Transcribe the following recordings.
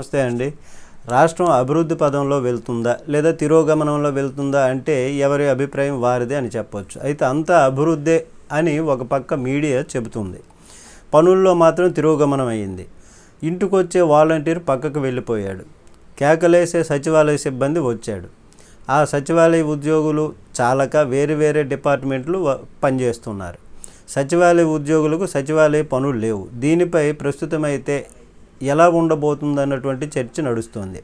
నమస్తే అండి. రాష్ట్రం అభివృద్ధి పదంలో వెళ్తుందా లేదా తిరోగమనంలో వెళ్తుందా అంటే ఎవరి అభిప్రాయం వారిదే అని చెప్పొచ్చు. అయితే అంతా అభివృద్ధే అని ఒక పక్క మీడియా చెబుతుంది. పనుల్లో మాత్రం తిరోగమనం అయ్యింది ఇంటికొచ్చే వాలంటీర్ పక్కకు వెళ్ళిపోయాడు. కేకలేసే సచివాలయ సిబ్బంది వచ్చాడు. ఆ సచివాలయ ఉద్యోగులు చాలక వేరే వేరే డిపార్ట్మెంట్లు పనిచేస్తున్నారు. సచివాలయ ఉద్యోగులకు సచివాలయ పనులు లేవు. దీనిపై ప్రస్తుతం ఎలా ఎలా ఉండబోతుందన్నటువంటి చర్చ నడుస్తోంది.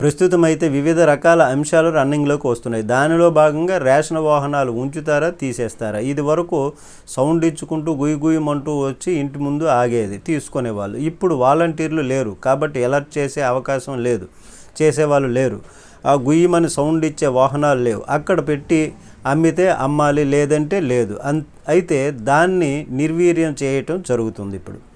ప్రస్తుతం అయితే వివిధ రకాల అంశాలు రన్నింగ్లోకి వస్తున్నాయి. దానిలో భాగంగా రేషన్ వాహనాలు ఉంచుతారా తీసేస్తారా? ఇది వరకు సౌండ్ ఇచ్చుకుంటూ గుయ్యి గుయ్యమంటూ వచ్చి ఇంటి ముందు ఆగేది తీసుకునేవాళ్ళు. ఇప్పుడు వాలంటీర్లు లేరు. కాబట్టి అలర్ట్ చేసే అవకాశం లేదు. చేసేవాళ్ళు లేరు. ఆ గుయ్యమని సౌండ్ ఇచ్చే వాహనాలు లేవు. అక్కడ పెట్టి అమ్మితే అమ్మాలి లేదంటే లేదు. అన్ అయితే దాన్ని నిర్వీర్యం చేయటం జరుగుతుంది ఇప్పుడు.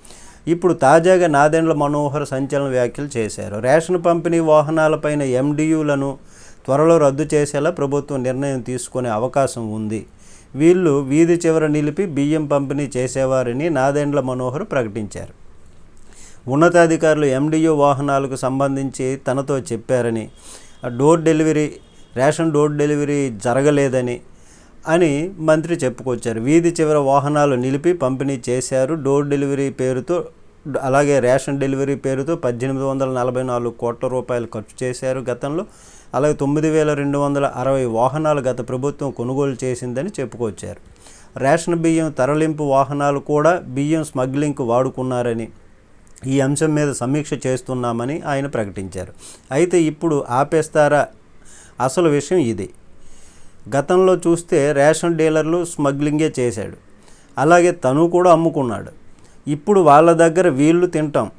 ఇప్పుడు తాజాగా నాదెండ్ల మనోహర్ సంచలన వ్యాఖ్యలు చేశారు. రేషన్ పంపిణీ వాహనాలపైన ఎండియులను త్వరలో రద్దు చేసేలా ప్రభుత్వం నిర్ణయం తీసుకునే అవకాశం ఉంది. వీళ్ళు వీధి చివర నిలిపి బియ్యం పంపిణీ చేసేవారని నాదెండ్ల మనోహర్ ప్రకటించారు. ఉన్నతాధికారులు ఎండియూ వాహనాలకు సంబంధించి తనతో చెప్పారని door delivery ration door delivery జరగలేదని అని మంత్రి చెప్పుకొచ్చారు. వీధి చివర వాహనాలు నిలిపి పంపిణీ చేశారు. డోర్ డెలివరీ పేరుతో అలాగే రేషన్ డెలివరీ పేరుతో పద్దెనిమిది వందల నలభై నాలుగు కోట్ల రూపాయలు ఖర్చు చేశారు గతంలో. అలాగే తొమ్మిది వేల రెండు వందల అరవై వాహనాలు గత ప్రభుత్వం కొనుగోలు చేసిందని చెప్పుకొచ్చారు. రేషన్ బియ్యం తరలింపు వాహనాలు కూడా బియ్యం స్మగ్లింగ్కు వాడుకున్నారని ఈ అంశం మీద సమీక్ష చేస్తున్నామని ఆయన ప్రకటించారు. అయితే ఇప్పుడు ఆపేస్తారా? అసలు విషయం ఇది. గతంలో చూస్తే రేషన్ డీలర్లు స్మగ్లింగే చేశాడు. అలాగే తను కూడా అమ్ముకున్నాడు. ఇప్పుడు వాళ్ళ దగ్గర వీళ్ళు తింటాం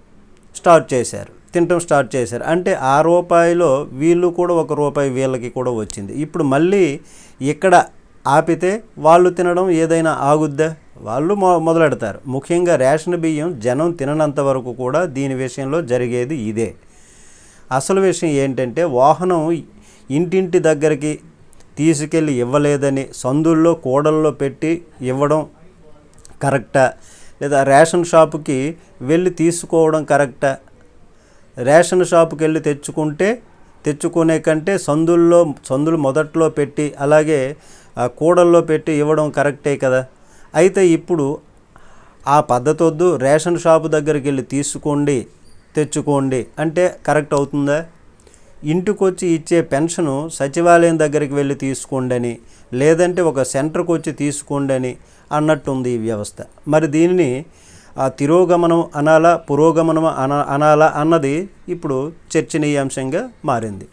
స్టార్ట్ చేశారు. తినటం స్టార్ట్ చేశారు. అంటే ఆ రూపాయిలో వీళ్ళు కూడా ఒక రూపాయి వీళ్ళకి కూడా వచ్చింది. ఇప్పుడు మళ్ళీ ఇక్కడ ఆపితే వాళ్ళు తినడం ఏదైనా ఆగుద్దా? వాళ్ళు మొ మొదలెడతారు. ముఖ్యంగా రేషన్ బియ్యం జనం తిననంత వరకు కూడా దీని విషయంలో జరిగేది ఇదే. అసలు విషయం ఏంటంటే వాహనం ఇంటింటి దగ్గరికి తీసుకెళ్ళి ఇవ్వలేదని సందుల్లో కూడల్లో పెట్టి ఇవ్వడం కరెక్టా? లేదా రేషన్ షాపుకి వెళ్ళి తీసుకోవడం కరెక్టా. రేషన్ షాపుకి వెళ్ళి తెచ్చుకుంటే తెచ్చుకునే కంటే సందుల్లో సందులు మొదట్లో పెట్టి అలాగే ఆ కూడల్లో పెట్టి ఇవ్వడం కరెక్టే కదా. అయితే ఇప్పుడు ఆ పద్ధతి వద్దు రేషన్ షాపు దగ్గరికి వెళ్ళి తీసుకోండి తెచ్చుకోండి అంటే కరెక్ట్ అవుతుందా? ఇంటికొచ్చి ఇచ్చే పెన్షను సచివాలయం దగ్గరికి వెళ్ళి తీసుకోండని లేదంటే ఒక సెంటర్కి వచ్చి తీసుకోండని అన్నట్టుంది ఈ వ్యవస్థ. మరి దీనిని ఆ తిరోగమనం అనాలా పురోగమనం అన అనాలా అన్నది ఇప్పుడు చర్చనీయాంశంగా మారింది.